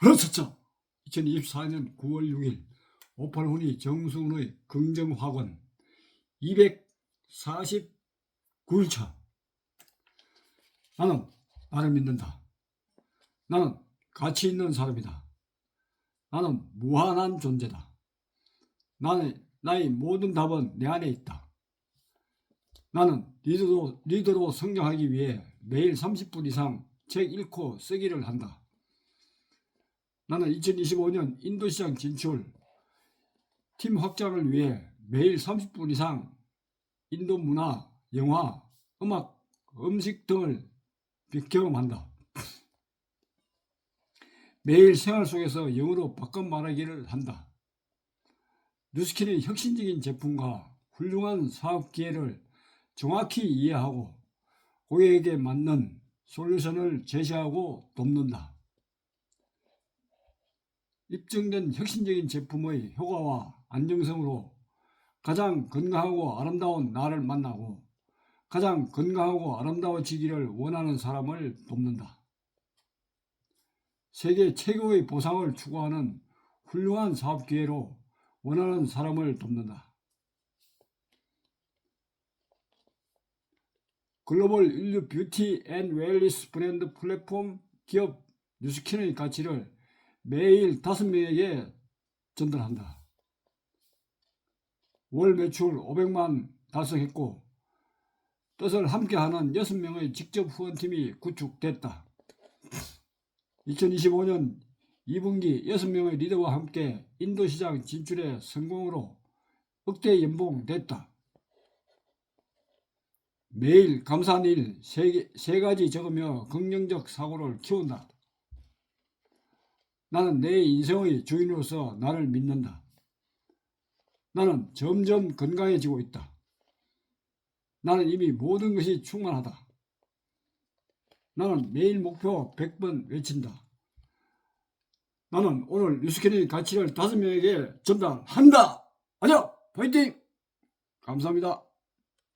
그렇었죠. 2024년 9월 6일 오팔훈이 정수훈의 긍정학원 249일차 나는 나를 믿는다. 나는 가치 있는 사람이다. 나는 무한한 존재다. 나는 나의 모든 답은 내 안에 있다. 나는 리더로, 리더로 성장하기 위해 매일 30분 이상 책 읽고 쓰기를 한다. 나는 2025년 인도시장 진출 팀 확장을 위해 매일 30분 이상 인도 문화, 영화, 음악, 음식 등을 경험한다. 매일 생활 속에서 영어로 바꿔 말하기를 한다. 뉴스킨의 혁신적인 제품과 훌륭한 사업 기회를 정확히 이해하고 고객에게 맞는 솔루션을 제시하고 돕는다. 입증된 혁신적인 제품의 효과와 안정성으로 가장 건강하고 아름다운 나를 만나고 가장 건강하고 아름다워지기를 원하는 사람을 돕는다. 세계 최고의 보상을 추구하는 훌륭한 사업 기회로 원하는 사람을 돕는다. 글로벌 인류 뷰티 앤 웰리스 브랜드 플랫폼 기업 뉴스킨의 가치를 매일 다섯 명에게 전달한다. 월 매출 500만 달성했고 뜻을 함께하는 6명의 직접 후원팀이 구축됐다. 2025년 2분기 6명의 리더와 함께 인도시장 진출에 성공으로 억대 연봉 됐다. 매일 감사한 일 세 가지 적으며 긍정적 사고를 키운다. 나는 내 인생의 주인으로서 나를 믿는다. 나는 점점 건강해지고 있다. 나는 이미 모든 것이 충만하다. 나는 매일 목표 100번 외친다. 나는 오늘 뉴스캐의 가치를 다섯 명에게 전달한다. 아자, 파이팅! 감사합니다.